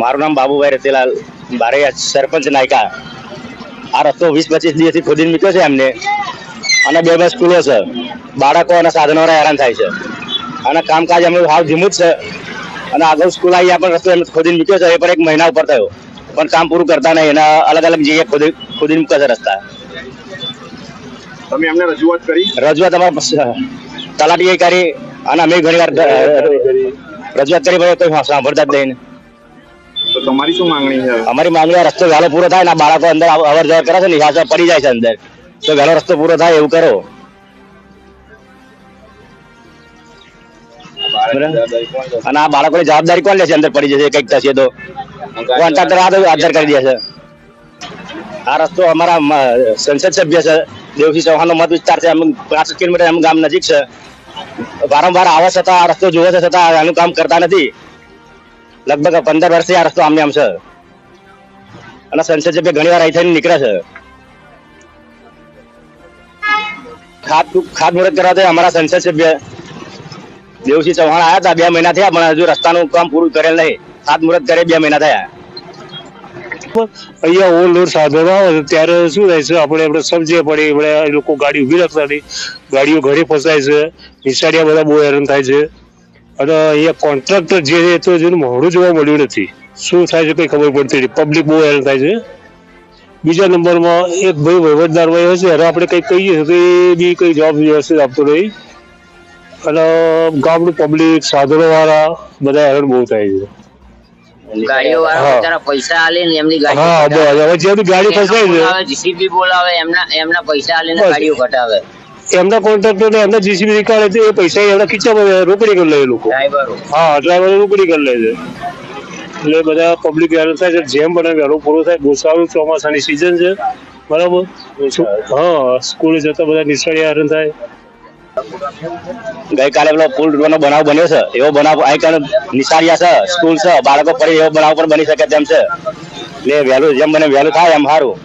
મારું નામ બાબુભાઈ રતિલાલ બારૈયા સરપંચ નાયકા. આ રસ્તો વીસ પચીસ દિવસથી ખોદીને મૂક્યો છે એમને. અને બે બે સ્કૂલો છે. બાળકો અને સાધનો હેરાન થાય છે. અને કામકાજ એમનું હાવ ધીમું જ છે. અને આગળ સ્કૂલ આવી પણ રસ્તો એમને ખોદીને મૂક્યો છે. એ પણ એક મહિના ઉપર થયો. પણ કામ પૂરું કરતા નહીં. એના અલગ અલગ જગ્યાએ ખોદી ખોદીને મૂક્યા છે રસ્તા. તમે એમને રજૂઆત કરી? રજૂઆત અમારા તલાટીએ કરી અને અમે ઘણી વાર રજૂઆત કરી ભાઈ કોઈ સાંભળતા જ નહીં. તમારી શું માંગણી છે? અમારી માંગણી આ રસ્તો વહેલો પૂરો થાય ને બાળકો અંદર અવર જવર કરે છે ને હિસાબ પડી જાય છે અંદર. તો વહેલો રસ્તો પૂરો થાય એવું કરો. અને આ બાળકોની જવાબદારી કોણ લેશે અંદર પડી જશે, કંઈક થશે તો. કોન્ટ્રાક્ટર આ તો હાજર કરી દેશે આ રસ્તો અમારા સંસદ સભ્ય છે, દેવસિંહ ચૌહાણનો મત વિસ્તાર છે અમે પાંચ કિલોમીટર એમ ગામ નજીક છે. વારંવાર આવે છતાં આ રસ્તો જોવે છે છતાં આનું કામ કરતા નથી. લગભગ પંદર વર્ષથી આ રસ્તો આમ આમ છે. અને સંસદ સભ્ય ઘણી વાર અહીં થઈને નીકળે છે. ખાત ખાત મુહૂર્ત કરવા અમારા સંસદ સભ્ય દેવસિંહ ચૌહાણ આવ્યા હતા બે મહિના થયા, પણ હજુ રસ્તાનું કામ પૂરું કરેલ નહીં. ખાત મુહૂર્ત કરે બે મહિના થયા. અહીંયા ઓવરલોડ સાધનો આવે ત્યારે શું થાય છે, આપણે આપણે સમજીએ પડે એ લોકો ગાડી ઊભી રાખતા નહીં. ગાડીઓ ઘરે ફસાય છે, નિશાળિયા બધા બહુ હેરાન થાય છે. અને અહીંયા કોન્ટ્રાક્ટર જે છે એ તો જેનું મોડું જોવા મળ્યું નથી. શું થાય છે કંઈ ખબર પડતી નથી. પબ્લિક બહુ હેરાન થાય છે. બીજા નંબરમાં એક ભાઈ વહીવટદાર ભાઈ હશે એને આપણે કંઈક કહીએ તો એ બી કઈ જવાબ વ્યવસ્થિત આપતો નહીં. અને ગામનું પબ્લિક સાધનો વાળા બધા હેરાન બહુ થાય છે. હા. બિચારા પૈસા આલે ને એમની હા બસ હવે જેની ગાડી ફસાય છે. જીસીબી બોલાવે એમના એમના પૈસા આલે ને ગાડીઓ ઘટાવે એમના કોન્ટ્રાક્ટર ને એમના જીસીબી નીકાળે છે એ પૈસા એમના ખીચામાં રોકડી કરી લે એ લોકો. હા ડ્રાઈવર રોકડી કરી લે છે. એટલે બધા પબ્લિક હેરાન થાય છે જેમ બને વહેલો પૂરો થાય. બહુ સારું ચોમાસાની સિઝન છે બરાબર? હા સ્કૂલે જતા બધા નિશાળી હેરાન થાય. ગઈકાલે પેલો પુલ નો બનાવ બન્યો છે. એવો બનાવ અહીં નિશાળિયા છે સ્કૂલ છે. બાળકો ફરી એવો બનાવ પણ બની શકે તેમ છે. એટલે વહેલું જેમ બને વહેલું થાય એમ સારું.